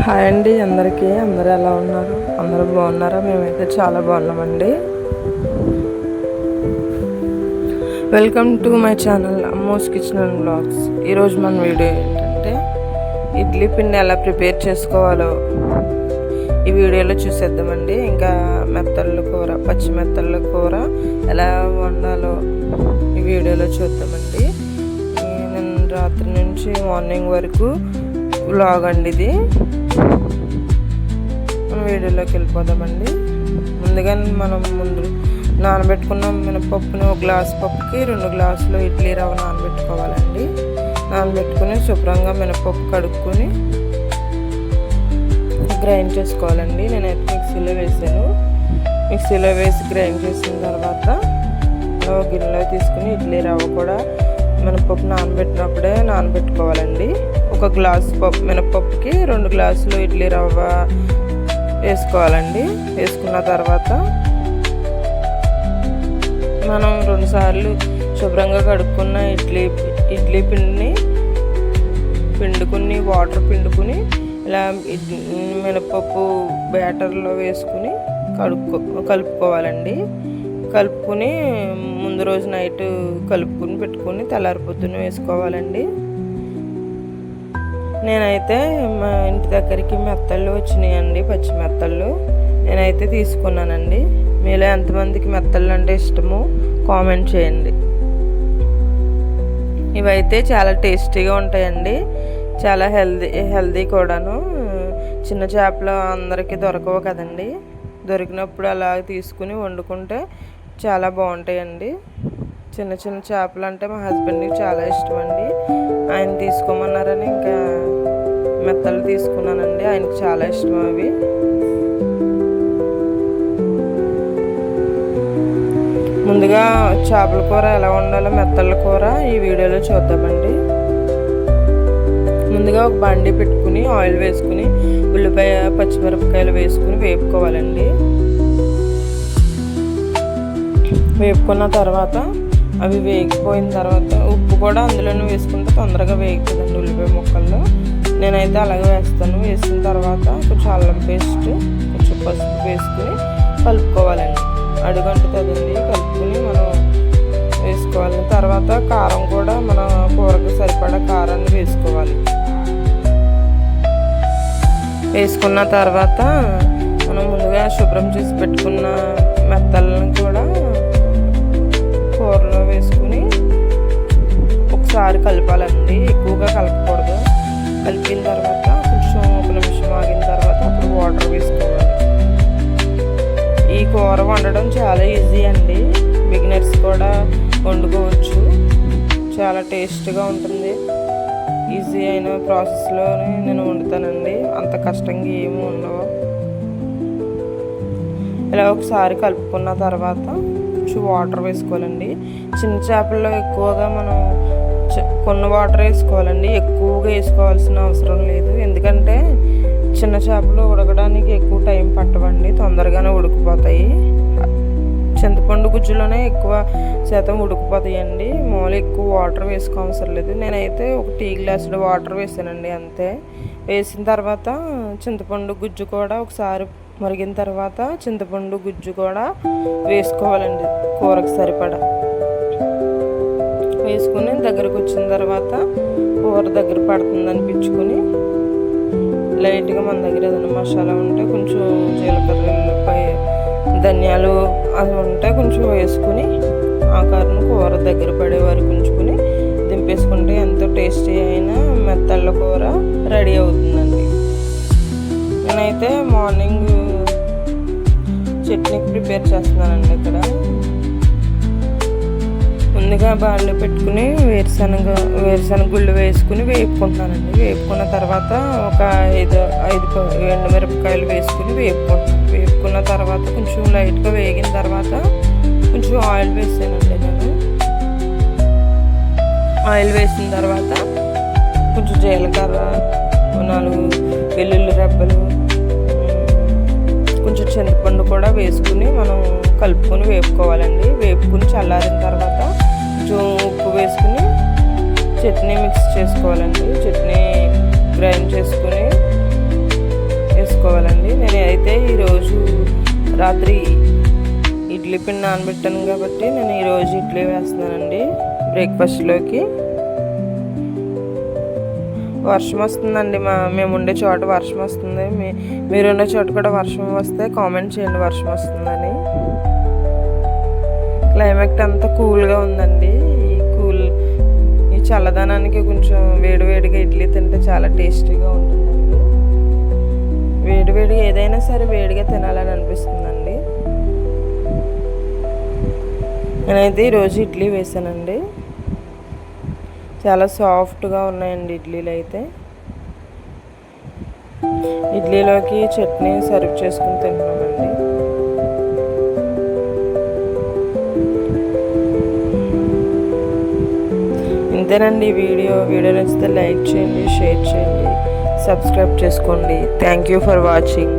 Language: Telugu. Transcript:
హాయ్ అండి అందరికీ. అందరూ ఎలా ఉన్నారు? అందరూ బాగున్నారా? మేమైతే చాలా బాగున్నామండి. Welcome to my channel Ammos kitchen and blogs ఈరోజు మన వీడియో ఏంటంటే ఇడ్లీ పిండి ఎలా ప్రిపేర్ చేసుకోవాలో ఈ వీడియోలో చూసేద్దామండి. ఇంకా మెత్తళ్ళ కూర పచ్చి మెత్తళ్ళ కూర ఎలా వండాలో ఈ వీడియోలో చూద్దామండి. నేను రాత్రి నుంచి మార్నింగ్ వరకు బ్లాగ్ అండి ఇది. మనం వీడియోలోకి వెళ్ళిపోదామండి. ముందుగా మనం ముందు నానబెట్టుకున్న మినపప్పుని ఒక గ్లాస్ పప్పుకి రెండు గ్లాసులు ఇడ్లీ రవ్వ నానబెట్టుకోవాలండి. నానబెట్టుకుని శుభ్రంగా మినపప్పు కడుక్కొని గ్రైండ్ చేసుకోవాలండి. నేనైతే మిక్సీలో వేసాను. మిక్సీలో వేసి గ్రైండ్ చేసిన తర్వాత గిన్నెలో తీసుకుని ఇడ్లీ రవ్వ కూడా మినపప్పు నానబెట్టినప్పుడే నానబెట్టుకోవాలండి. ఒక గ్లాస్ పప్పు మినపప్పుకి రెండు గ్లాసులు ఇడ్లీ రవ్వ వేసుకోవాలండి. వేసుకున్న తర్వాత మనం రెండుసార్లు శుభ్రంగా కడుక్కున్న ఇడ్లీ ఇడ్లీ పిండిని పిండుకుని వాటర్ పిండుకుని ఇలా మినపప్పు బ్యాటర్లో వేసుకుని కడుక్కో కలుపుకోవాలండి. కలుపుకొని ముందు రోజు నైట్ కలుపుకొని పెట్టుకొని తెల్లారి పొద్దున్న వేసుకోవాలండి. నేనైతే మా ఇంటి దగ్గరికి మెత్తళ్ళు వచ్చినాయండి పచ్చి మెత్తళ్ళు. నేనైతే తీసుకున్నానండి. మీలో ఎంతమందికి మెత్తళ్ళు అంటే ఇష్టమో కామెంట్ చేయండి. ఇవైతే చాలా టేస్టీగా ఉంటాయండి. చాలా హెల్దీ హెల్దీ కూడాను. చిన్న చేపలు అందరికీ దొరకవు కదండి. దొరికినప్పుడు అలా తీసుకుని వండుకుంటే చాలా బాగుంటాయండి. చిన్న చిన్న చేపలు అంటే మా హస్బెండ్కి చాలా ఇష్టం అండి ఆయన తీసుకోమన్నారని ఇంకా మెత్తలు తీసుకున్నానండి. ఆయనకి చాలా ఇష్టం అవి. ముందుగా చేపల కూర ఎలా ఉండాలో మెత్తల కూర ఈ వీడియోలో చూద్దామండి. ముందుగా ఒక బండి పెట్టుకుని ఆయిల్ వేసుకుని ఉల్లిపాయ పచ్చిమిరపకాయలు వేసుకుని వేపుకోవాలండి. వేపుకున్న తర్వాత అవి వేగిపోయిన తర్వాత ఉప్పు కూడా అందులోనే వేసుకుంటే తొందరగా వేగుతుందండి ఉల్లిపాయ ముక్కల్లో. నేనైతే అలాగే వేస్తాను. వేసిన తర్వాత కొంచెం అల్లం పేస్ట్ కొంచెం పసుపు వేసుకుని కలుపుకోవాలండి. అడుగంటుతుందండి కలుపుకుని మనం వేసుకోవాలి. తర్వాత కారం కూడా మన కూరకు సరిపడా కారాన్ని వేసుకోవాలి. వేసుకున్న తర్వాత మనం ముందుగా శుభ్రం చేసి పెట్టుకున్న మెత్తలను కూడా వేసుకుని ఒకసారి కలపాలండి. ఎక్కువగా కలపకూడదు. కలిపిన తర్వాత కొంచెం ఒక నిమిషం ఆగిన తర్వాత అప్పుడు వాటర్ వేసుకోవాలి. ఈ కూర వండడం చాలా ఈజీ అండి. బిగినర్స్ కూడా వండుకోవచ్చు. చాలా టేస్ట్గా ఉంటుంది. ఈజీ అయిన ప్రాసెస్లోనే నేను వండుతానండి. అంత కష్టంగా ఏమి ఉండవు. ఇలా ఒకసారి కలుపుకున్న తర్వాత కొంచెం వాటర్ వేసుకోవాలండి. చిన్న చేపల్లో ఎక్కువగా మనం కొన్న వాటర్ వేసుకోవాలండి. ఎక్కువగా వేసుకోవాల్సిన అవసరం లేదు. ఎందుకంటే చిన్న చేపలు ఉడకడానికి ఎక్కువ టైం పట్టవండి. తొందరగానే ఉడికిపోతాయి. చింతపండు గుజ్జులోనే ఎక్కువ శాతం ఉడికిపోతాయండి. మామూలు ఎక్కువ వాటర్ వేసుకోవసరం లేదు. నేనైతే ఒక టీ గ్లాసులో వాటర్ వేసానండి అంతే. వేసిన తర్వాత చింతపండు గుజ్జు కూడా ఒకసారి మరిగిన తర్వాత చింతపండు గుజ్జు కూడా వేసుకోవాలండి కూరకు సరిపడా. వేసుకుని దగ్గరకు వచ్చిన తర్వాత కూర దగ్గర పడుతుంది అనిపించుకొని లైట్గా మన దగ్గర ఏదైనా మసాలా ఉంటే కొంచెం జీలకర్ర ఉల్లిపాయ ధనియాలు అవి ఉంటే కొంచెం వేసుకుని కారం కూర దగ్గర పడే వరకు ఉంచుకొని దింపేసుకుంటే ఎంతో టేస్టీ అయిన మెత్తళ్ళ కూర రెడీ అవుతుందండి. నేనైతే మార్నింగ్ చట్నీ ప్రిపేర్ చేస్తున్నానండి ఇక్కడ. ముందుగా బాల్లో పెట్టుకుని వేరుశనగ వేరుశనగ గుళ్ళు వేసుకుని వేపుకుంటున్నానండి వేపుకున్న తర్వాత ఒక ఐదు ఐదు ఎండు మిరపకాయలు వేసుకుని వేపుకుంటాను వేపుకున్న తర్వాత కొంచెం లైట్గా వేగిన తర్వాత కొంచెం ఆయిల్ వేసానండి నేను. ఆయిల్ వేసిన తర్వాత కొంచెం జీలకర్ర నాలుగు వెల్లుల్లి రెబ్బలు కొంచెం చింతపండు కూడా వేసుకుని మనం కలుపుకొని వేపుకోవాలండి. వేపుకుని చల్లారిన తర్వాత కొంచెం ఉప్పు వేసుకుని చట్నీ మిక్స్ చేసుకోవాలండి. చట్నీ గ్రైండ్ చేసుకుని వేసుకోవాలండి. నేను అయితే ఈరోజు రాత్రి ఇడ్లీ పిండి నానబెట్టాను కాబట్టి నేను ఈరోజు ఇడ్లీ వేస్తున్నానండి. బ్రేక్ఫాస్ట్లోకి. వర్షం వస్తుందండి మా మేము ఉండే చోట వర్షం వస్తుంది. మీ మీరున్న చోట కూడా వర్షం వస్తే కామెంట్ చేయండి వర్షం వస్తుందని. క్లైమేట్ అంతా కూల్గా ఉందండి. ఈ కూల్ ఈ చల్లదనానికి కొంచెం వేడివేడిగా ఇడ్లీ తింటే చాలా టేస్టీగా ఉంటుందండి. వేడివేడిగా ఏదైనా సరే వేడిగా తినాలని అనిపిస్తుందండి. నేనైతే ఈరోజు ఇడ్లీ వేసానండి. చాలా సాఫ్ట్గా ఉన్నాయండి ఇడ్లీలు అయితే. ఇడ్లీలోకి చట్నీ సర్వ్ చేసుకుని తింటున్నామండి. ఇదేనండి వీడియో. వీడియో నచ్చితే లైక్ చేయండి షేర్ చేయండి సబ్స్క్రైబ్ చేసుకోండి. Thank you for watching.